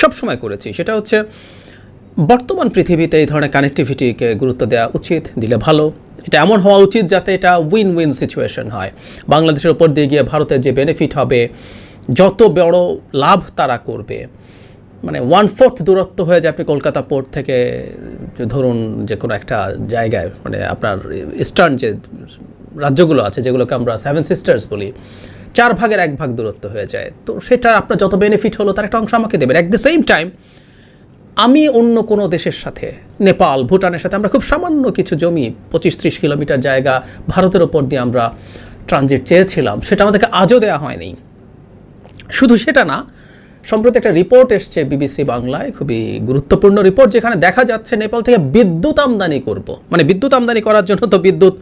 সবসময় করেছি। সেটা হচ্ছে বর্তমান পৃথিবীতে এই ধরনের কানেক্টিভিটিকে গুরুত্ব দেওয়া উচিত, দিলে ভালো। এটা এমন হওয়া উচিত যাতে এটা উইন উইন সিচুয়েশন হয়। বাংলাদেশের উপর দিয়ে গিয়ে ভারতের যে বেনিফিট হবে, যত বড় লাভ তারা করবে। মানে ওয়ান ফোর্থ দূরত্ব হয়ে যায় আপনি কলকাতা পোর্ট থেকে, ধরুন যে কোনো একটা জায়গায় মানে আপনার ইস্টার্ন যে রাজ্যগুলো আছে যেগুলোকে আমরা সেভেন সিস্টার্স বলি, চার ভাগের এক ভাগ দূরত্ব হয়ে যায়। তো সেটা আপনার যত বেনিফিট হলো তার একটা অংশ আমাকে দেবেন। অ্যাট দ্য সেম টাইম আমি অন্য কোনো দেশের সাথে, নেপাল, ভুটানের সাথে আমরা খুব সামান্য কিছু জমি পঁচিশ ত্রিশ কিলোমিটার জায়গা ভারতের ওপর দিয়ে আমরা ট্রানজিট চেয়েছিলাম, সেটা আমাদেরকে আজও দেওয়া হয়নি। শুধু সেটা না সম্প্রতি একটা রিপোর্ট এসছে বিবিসি বাংলায়, খুবই গুরুত্বপূর্ণ রিপোর্ট, যেখানে দেখা যাচ্ছে নেপাল থেকে বিদ্যুৎ আমদানি করব। মানে বিদ্যুৎ আমদানি করার জন্য তো বিদ্যুৎ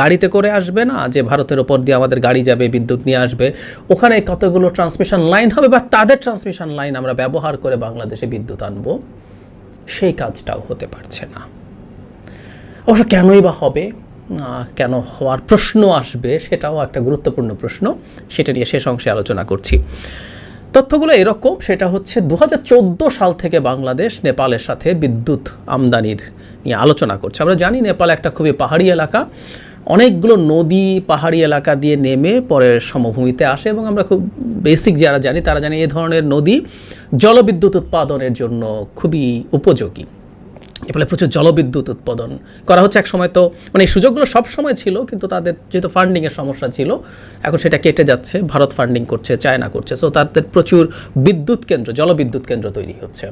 গাড়িতে করে আসবে না, যে ভারতের ওপর দিয়ে আমাদের গাড়ি যাবে, বিদ্যুৎ নিয়ে আসবে, ওখানে কতগুলো ট্রান্সমিশন লাইন হবে বা তাদের ট্রান্সমিশন লাইন আমরা ব্যবহার করে বাংলাদেশে বিদ্যুৎ আনব, সেই কাজটাও হতে পারছে না। অবশ্য কেনই বা হবে কেন হওয়ার প্রশ্ন আসবে, সেটাও একটা গুরুত্বপূর্ণ প্রশ্ন, সেটা নিয়ে শেষ অংশে আলোচনা করছি। তথ্যগুলো এরকম, সেটা হচ্ছে দু হাজার চোদ্দ সাল থেকে বাংলাদেশ নেপালের সাথে বিদ্যুৎ আমদানির নিয়ে আলোচনা করছে। আমরা জানি নেপাল একটা খুবই পাহাড়ি এলাকা। অনেকগুলো নদী পাহাড়ি এলাকা দিয়ে নেমে পরে সমভূমিতে আসে এবং আমরা খুব বেসিক যারা জানি, তারা জানি এ ধরনের নদী জলবিদ্যুৎ উৎপাদনের জন্য খুবই উপযোগী। এর ফলে প্রচুর জলবিদ্যুৎ উৎপাদন করা হচ্ছে এক সময় তো মানে এই সুযোগগুলো সব সময় ছিল, কিন্তু তাদের যেহেতু ফান্ডিংয়ের সমস্যা ছিল, এখন সেটা কেটে যাচ্ছে, ভারত ফান্ডিং করছে, চায়না করছে সো তাদের প্রচুর বিদ্যুৎ কেন্দ্র, জলবিদ্যুৎ কেন্দ্র তৈরি হচ্ছে।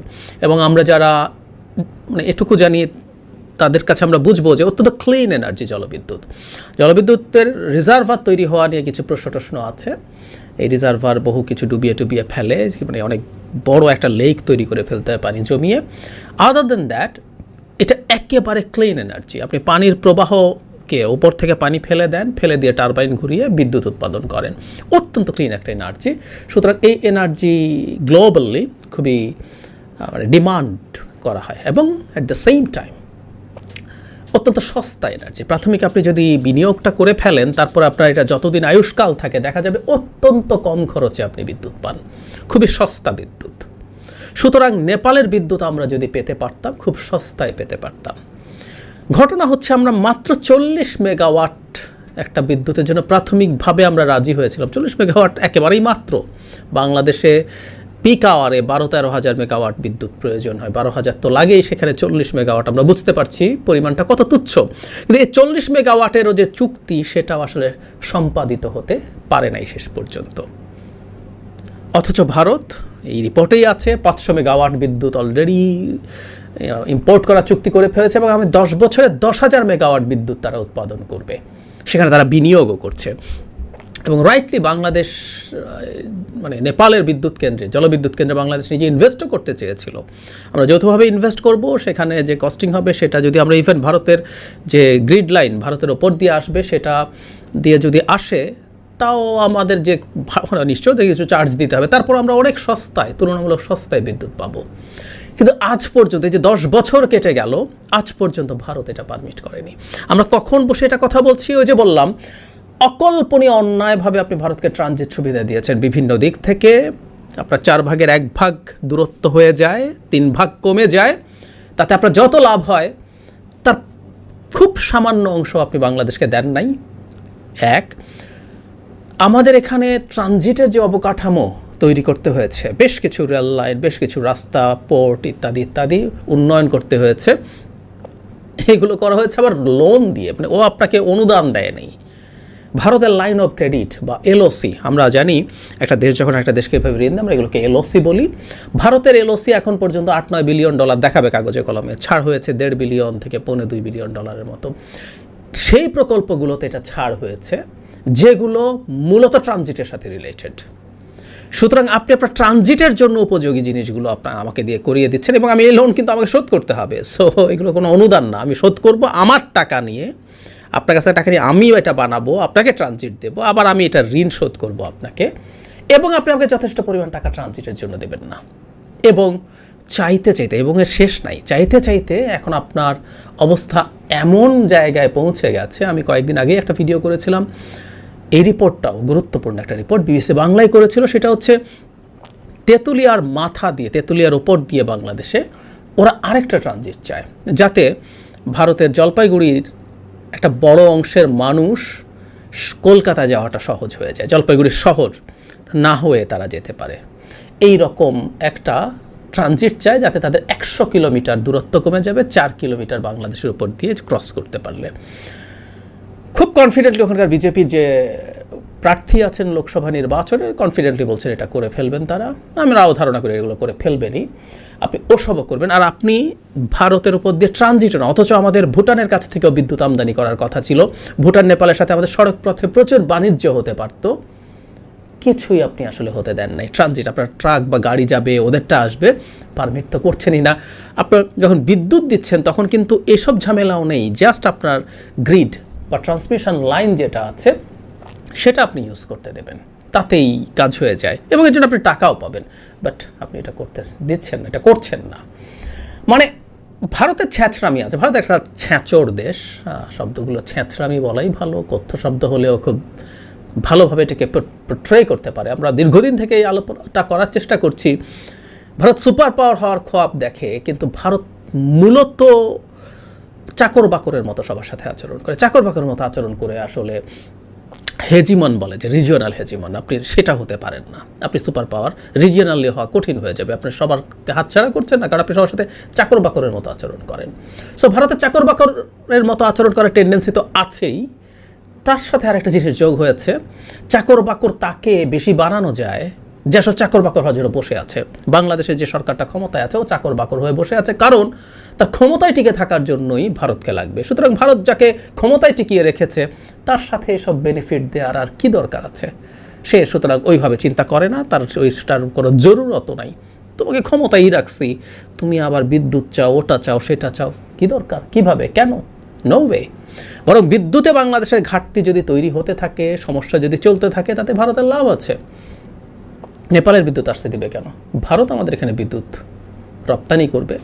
এবং আমরা যারা মানে এটুকু জানি, তাদের কাছে আমরা বুঝব যে অত্যন্ত ক্লিন এনার্জি জলবিদ্যুৎ। জলবিদ্যুতের রিজার্ভার তৈরি হওয়া নিয়ে কিছু প্রশ্ন টশ্ন আছে। এই রিজার্ভার বহু কিছু ডুবিয়ে টুবিয়ে ফেলে মানে অনেক বড় একটা লেক তৈরি করে ফেলতে হয় পানি জমিয়ে। আদার দেন দ্যাট একেবারে ক্লিন এনার্জি আপনি পানির প্রবাহকে উপর থেকে পানি ফেলে দেন, ফেলে দিয়ে টারবাইন ঘুরিয়ে বিদ্যুৎ উৎপাদন করেন। অত্যন্ত ক্লিন একটা এনার্জি সুতরাং এই এনার্জি গ্লোবালি খুবই মানে ডিমান্ড করা হয় এবং অ্যাট দ্য সেম টাইম অত্যন্ত সস্তা এনার্জি প্রাথমিক আপনি যদি বিনিয়োগটা করে ফেলেন, তারপর আপনার এটা যতদিন আয়ুষ্কাল থাকে, দেখা যাবে অত্যন্ত কম খরচে আপনি বিদ্যুৎ পান। খুবই সস্তা বিদ্যুৎ। সুতরাং নেপালের বিদ্যুৎ আমরা যদি পেতে পারতাম, খুব সস্তায় পেতে পারতাম। ঘটনা হচ্ছে আমরা মাত্র চল্লিশ মেগাওয়াট একটা বিদ্যুতের জন্য প্রাথমিকভাবে আমরা রাজি হয়েছিলাম। চল্লিশ মেগাওয়াট একেবারেই মাত্র। বাংলাদেশে পিক আওয়ারে বারো তেরো হাজার মেগাওয়াট বিদ্যুৎ প্রয়োজন হয়। বারো হাজার তো লাগেই, সেখানে চল্লিশ মেগাওয়াট আমরা বুঝতে পারছি পরিমাণটা কত তুচ্ছ। কিন্তু এই চল্লিশ মেগাওয়াটেরও যে চুক্তি, সেটাও আসলে সম্পাদিত হতে পারে নাই শেষ পর্যন্ত। অথচ ভারত এই রিপোর্টেই আছে, পাঁচশো মেগাওয়াট বিদ্যুৎ অলরেডি ইম্পোর্ট করা চুক্তি করে ফেলেছে এবং আমি দশ বছরে দশ হাজার মেগাওয়াট বিদ্যুৎ তারা উৎপাদন করবে। সেখানে তারা বিনিয়োগও করছে। এবং রাইটলি বাংলাদেশ মানে নেপালের বিদ্যুৎ কেন্দ্রে, জলবিদ্যুৎ কেন্দ্রে বাংলাদেশ নিজে ইনভেস্টও করতে চেয়েছিল। আমরা যৌথভাবে ইনভেস্ট করব, সেখানে যে কস্টিং হবে সেটা যদি আমরা ইভেন ভারতের যে গ্রিড লাইন ভারতের ওপর দিয়ে আসবে, সেটা দিয়ে যদি আসে তাও আমাদের যে ভা- মানে নিশ্চয়ই কিছু চার্জ দিতে হবে। তারপর আমরা অনেক সস্তায়, তুলনামূলক সস্তায় বিদ্যুৎ পাবো। কিন্তু আজ পর্যন্ত, এই যে দশ বছর কেটে গেল, আজ পর্যন্ত ভারত এটা পারমিট করেনি। আমরা কখন বসে এটা কথা বলছি? ওই যে বললাম, অকল্পনীয় অন্যায়ভাবে আপনি ভারতকে ট্রানজিট সুবিধা দিয়েছেন। বিভিন্ন দিক থেকে আপনার চার ভাগের এক ভাগ দূরত্ব হয়ে যায়, তিন ভাগ কমে যায়। তাতে আপনার যত লাভ হয়, তার খুব সামান্য অংশ আপনি বাংলাদেশকে দেন নাই। এক আমাদের এখানে ট্রানজিটের যে অবকাঠামো তৈরি করতে হয়েছে, বেশ কিছু রেল লাইন, বেশ কিছু রাস্তা, পোর্ট ইত্যাদি ইত্যাদি উন্নয়ন করতে হয়েছে। এগুলো করা হয়েছে আবার লোন দিয়ে মানে ও আপনাকে অনুদান দেয় নেই ভারতের লাইন অফ ক্রেডিট বা এলওসি আমরা জানি, একটা দেশ যখন একটা দেশকে এভাবে ঋণ দেয়, আমরা এগুলোকে এলওসি বলি। ভারতের এলওসি এখন পর্যন্ত আট নয় বিলিয়ন ডলার দেখাবে কাগজে কলমে, ছাড় হয়েছে দেড় বিলিয়ন থেকে পৌনে দুই বিলিয়ন ডলারের মতো। সেই প্রকল্পগুলোতে এটা ছাড় হয়েছে। যেগুলো মূলত ট্রানজিটের সাথে রিলেটেড সুতরাং আপনি আপনার ট্রানজিটের জন্য উপযোগী জিনিসগুলো আপনার আমাকে দিয়ে করিয়ে দিচ্ছেন এবং আমি এই লোন কিন্তু আমাকে শোধ করতে হবে। সো এগুলো কোনো অনুদান না। আমি শোধ করব আমার টাকা নিয়ে। আপনার কাছে টাকা নিয়ে আমিও এটা বানাবো, আপনাকে ট্রানজিট দেবো, আবার আমি এটা ঋণ শোধ করব আপনাকে। এবং আপনি আমাকে যথেষ্ট পরিমাণ টাকা ট্রানজিটের জন্য দেবেন না। এবং চাইতে চাইতে, এবং এর শেষ নাই, চাইতে চাইতে এখন আপনার অবস্থা এমন জায়গায় পৌঁছে গেছে। আমি কয়েকদিন আগেই একটা ভিডিও করেছিলাম। এই রিপোর্টটাও গুরুত্বপূর্ণ একটা রিপোর্ট। বিবিসি বাংলায় করেছিল, সেটা হচ্ছে তেঁতুলিয়ার মাথা দিয়ে, তেঁতুলিয়ার ওপর দিয়ে বাংলাদেশে ওরা আরেকটা ট্রানজিট চায়, যাতে ভারতের জলপাইগুড়ির একটা বড় অংশের মানুষ কলকাতা যাওয়াটা সহজ হয়ে যায়, জলপাইগুড়ির শহর না হয়ে তারা যেতে পারে। এই রকম একটা ট্রানজিট চায়, যাতে তাদের একশো কিলোমিটার দূরত্ব কমে যাবে, চার কিলোমিটার বাংলাদেশের উপর দিয়ে ক্রস করতে পারলে। খুব কনফিডেন্টলি ওখানকার বিজেপির যে প্রার্থী আছেন লোকসভা নির্বাচনে কনফিডেন্টলি বলছেন এটা করে ফেলবেন তারা। আমরাও ধারণা করি এগুলো করে ফেলবেনই। আপনি ওসবও করবেন। আর আপনি ভারতের উপর দিয়ে ট্রানজিট না, অথচ আমাদের ভুটানের কাছ থেকেও বিদ্যুৎ আমদানি করার কথা ছিল। ভুটান, নেপালের সাথে আমাদের সড়ক পথে প্রচুর বাণিজ্য হতে পারতো। কিছুই আপনি আসলে হতে দেন নাই। ট্রানজিট আপনার ট্রাক বা গাড়ি যাবে, ওদেরটা আসবে পারমিট তো করছেনই না। আপনার যখন বিদ্যুৎ দিচ্ছেন, তখন কিন্তু এসব ঝামেলাও নেই। জাস্ট আপনার গ্রিড বা ট্রান্সমিশন লাইন যেটা আছে, সেটা আপনি ইউজ করতে দেবেন। তাতেই কাজ হয়ে যায় এবং এর জন্য আপনি টাকাও পাবেন। বাট আপনি এটা করতে দিচ্ছেন না, এটা করছেন না। মানে ভারতের ছ্যাঁচড়ামি আছে। ভারত একটা ছ্যাঁচড় দেশ। শব্দগুলো ছ্যাঁচড়ামি বলাই ভালো, কথ্য শব্দ হলেও খুব ভালোভাবে এটাকে ট্রে করতে পারে। আমরা দীর্ঘদিন থেকে এই আলোচনাটা করার চেষ্টা করছি। ভারত সুপার পাওয়ার হওয়ার খোয়াব দেখে, কিন্তু ভারত মূলত চাকর বাকরের মতো সবার সাথে আচরণ করে। চাকর বাকরের মতো আচরণ করে আসলে হেজিমন বলে, যে রিজিওনাল হেজিমন, আপনি সেটা হতে পারেন না। আপনি সুপার পাওয়ার রিজিওনালি হওয়া কঠিন হয়ে যাবে। আপনি সবার হাতছাড়া করছেন না, কারণ আপনি সবার সাথে চাকর বাকরের মতো আচরণ করেন। সো ভারতে চাকর বাকরের মতো আচরণ করার টেন্ডেন্সি তো আছেই। তার সাথে আরেকটা জিনিস যোগ হয়েছে। চাকর বাকর তাকে বেশি বানানো যায় যেসব চাকর বাকর হজরে বসে আছে, বাংলাদেশের যে সরকারটা ক্ষমতায় আছে, ও চাকর বাকর হয়ে বসে আছে। কারণ তার ক্ষমতায় টিকে থাকার জন্যই ভারতকে লাগবে। সুতরাং ভারত যাকে ক্ষমতায় টিকিয়ে রেখেছে, তার সাথে এসব বেনিফিট দেওয়ার আর কি দরকার আছে? সে সুতরাং ওইভাবে চিন্তা করে না, তার ওইটার কোনো জরুরত নাই। তোমাকে ক্ষমতাই রাখছি, তুমি আবার বিদ্যুৎ চাও, ওটা চাও, সেটা চাও, কি দরকার? কীভাবে? কেন? নো ওয়ে বরং বিদ্যুতে বাংলাদেশের ঘাটতি যদি তৈরি হতে থাকে, সমস্যা যদি চলতে থাকে, তাতে ভারতের লাভ আছে। নেপালের বিদ্যুৎ আসতে দিবে কেন? ভারত আমাদের এখানে বিদ্যুৎ রপ্তানি করবে।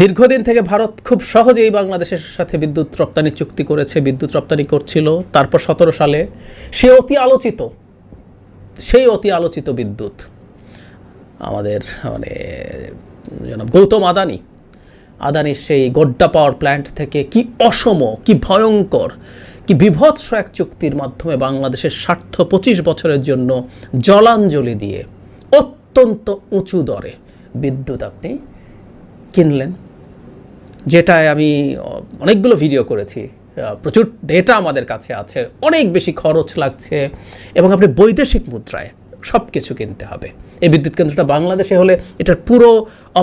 দীর্ঘদিন থেকে ভারত খুব সহজেই বাংলাদেশের সাথে বিদ্যুৎ রপ্তানি চুক্তি করেছে, বিদ্যুৎ রপ্তানি করছিল। তারপর সতেরো সালে সে অতি আলোচিত সেই অতি আলোচিত বিদ্যুৎ। আমাদের মানে জনাব গৌতম আদানি, আদানির সেই গোড্ডা পাওয়ার প্ল্যান্ট থেকে কি অসম, কি ভয়ঙ্কর কি বিভৎস এক চুক্তির মাধ্যমে বাংলাদেশের স্বার্থ পঁচিশ বছরের জন্য জলাঞ্জলি দিয়ে অত্যন্ত উঁচু দরে বিদ্যুৎ আপনি কিনলেন, যেটায় আমি অনেকগুলো ভিডিও করেছি প্রচুর ডেটা আমাদের কাছে আছে, অনেক বেশি খরচ লাগছে এবং আপনি বৈদেশিক মুদ্রায় সব কিছু কিনতে হবে। এই বিদ্যুৎ কেন্দ্রটা বাংলাদেশে হলে এটার পুরো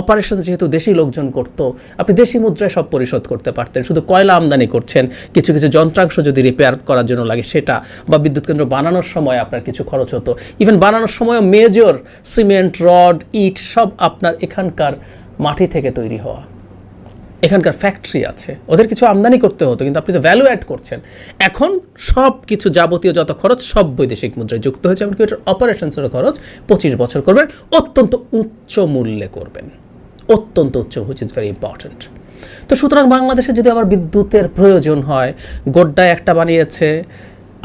অপারেশন যেহেতু দেশি লোকজন করত, আপনি দেশি মুদ্রায় সব পরিশোধ করতে পারতেন। শুধু কয়লা আমদানি করছেন, কিছু কিছু যন্ত্রাংশ যদি রিপেয়ার করার জন্য লাগে সেটা, বা বিদ্যুৎ কেন্দ্র বানানোর সময় আপনার কিছু খরচ হতো। ইভেন বানানোর সময়ও মেজর সিমেন্ট রড ইট সব আপনার এখানকার মাটি থেকে তৈরি হওয়া। এখানকার ফ্যাক্টরি আছে। ওদের কিছু আমদানি করতে হতো, কিন্তু আপনি তো ভ্যালু অ্যাড করছেন। এখন সব কিছু যাবতীয় যত খরচ, সব বৈদেশিক মুদ্রায় যুক্ত হয়েছে, এমনকি ওটার অপারেশনসেরও খরচ পঁচিশ বছর করবেন, অত্যন্ত উচ্চ মূল্যে করবেন। অত্যন্ত উচ্চ হুইচ ইজ ভেরি ইম্পর্ট্যান্ট তো সুতরাং বাংলাদেশে যদি আবার বিদ্যুতের প্রয়োজন হয়, গোড্ডায় একটা বানিয়েছে,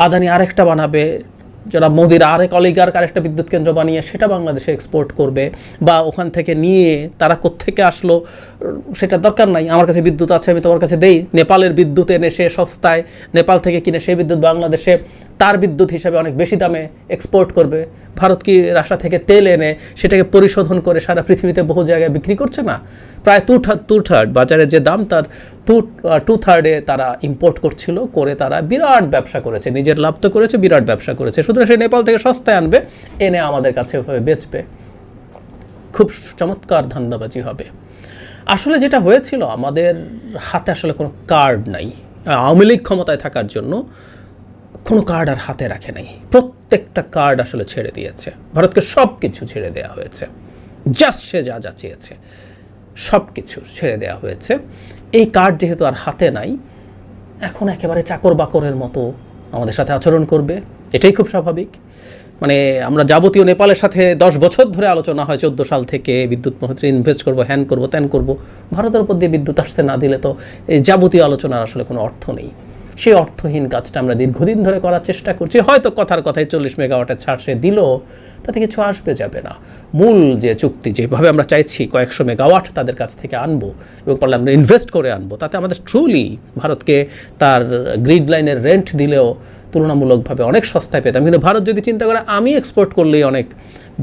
আদানি আরেকটা বানাবে যারা মোদির আরেক অলিগার আরেকটা বিদ্যুৎ কেন্দ্র বানিয়ে সেটা বাংলাদেশে এক্সপোর্ট করবে বা ওখান থেকে নিয়ে তারা কোত্থেকে আসলো সেটা দরকার নাই। আমার কাছে বিদ্যুৎ আছে, আমি তোমার কাছে দেই। নেপালের বিদ্যুৎ এনে সে সস্তায়, নেপাল থেকে কিনে সেই বিদ্যুৎ বাংলাদেশে তার বিদ্যুৎ হিসাবে অনেক বেশি দামে এক্সপোর্ট করবে। ভারত কি রাশা থেকে তেল এনে সেটাকে পরিশোধন করে সারা পৃথিবীতে বহু জায়গায় বিক্রি করছে? না। প্রায় টু থার্ড টু থার্ড বাজারে যে দাম, তার টু টু থার্ডে তারা ইম্পোর্ট করছিল, করে তারা বিরাট ব্যবসা করেছে। নিজের লাভ তো করেছে, বিরাট ব্যবসা করেছে। সুতরাং সে নেপাল থেকে সস্তায় আনবে, এনে আমাদের কাছে ওভাবে বেচবে। খুব চমৎকার ধান্দাবাজি হবে। আসলে যেটা হয়েছিল, আমাদের হাতে আসলে কোনো কার্ড নাই। আওয়ামী লীগ ক্ষমতায় থাকার জন্য কোনো কার্ড আর হাতে রাখে নাই। প্রত্যেকটা কার্ড আসলে ছেড়ে দিয়েছে। ভারতকে সব কিছু ছেড়ে দেওয়া হয়েছে। জাস্ট সে যা যা চেয়েছে সব কিছু ছেড়ে দেওয়া হয়েছে। এই কার্ড যেহেতু আর হাতে নাই, এখন একেবারে চাকর বাকরের মতো আমাদের সাথে আচরণ করবে। এটাই খুব স্বাভাবিক। মানে আমরা যাবতীয় নেপালের সাথে দশ বছর ধরে আলোচনা হয়, চোদ্দ সাল থেকে বিদ্যুৎ মন্ত্রী ইনভেস্ট করব হ্যান করব, ত্যান করব। ভারতের উপর দিয়ে বিদ্যুৎ আসতে না দিলে তো এই যাবতীয় আলোচনার আসলে কোনো অর্থ নেই। সেই অর্থহীন কাজটা আমরা দীর্ঘদিন ধরে করার চেষ্টা করছি। হয়তো কথার কথায় চল্লিশ মেগাওয়াটের ছাড় সে দিল, তাতে কিছু আসবে যাবে না। মূল যে চুক্তি যেভাবে আমরা চাইছি কয়েকশো মেগাওয়াট তাদের কাছ থেকে আনব এবং পারলে আমরা ইনভেস্ট করে আনব, তাতে আমাদের ট্রুলি ভারতকে তার গ্রিড লাইনের রেন্ট দিলেও তুলনামূলকভাবে অনেক সস্তায় পেতাম। কিন্তু ভারত যদি চিন্তা করে, আমি এক্সপোর্ট করলেই অনেক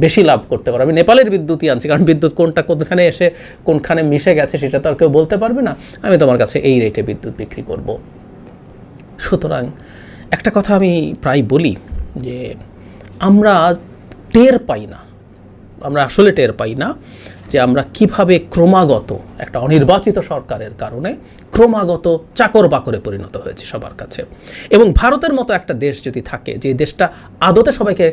বেশি লাভ করতে পারব। আমি নেপালের বিদ্যুৎই আনছি, কারণ বিদ্যুৎ কোনটা কোনখানে এসে কোনখানে মিশে গেছে সেটা তো আর কেউ বলতে পারবে না। আমি তোমার কাছে এই রেটে বিদ্যুৎ বিক্রি করব। সুতরাং একটা কথা আমি প্রায় বলি যে আমরা টের পাই না, আমরা আসলে টের পাই না যে আমরা কীভাবে ক্রমাগত একটা অনির্বাচিত সরকারের কারণে ক্রমাগত চাকর বাকরে পরিণত হয়েছে সবার কাছে। এবং ভারতের মতো একটা দেশ যদি থাকে, যে দেশটা আদতে সবাইকে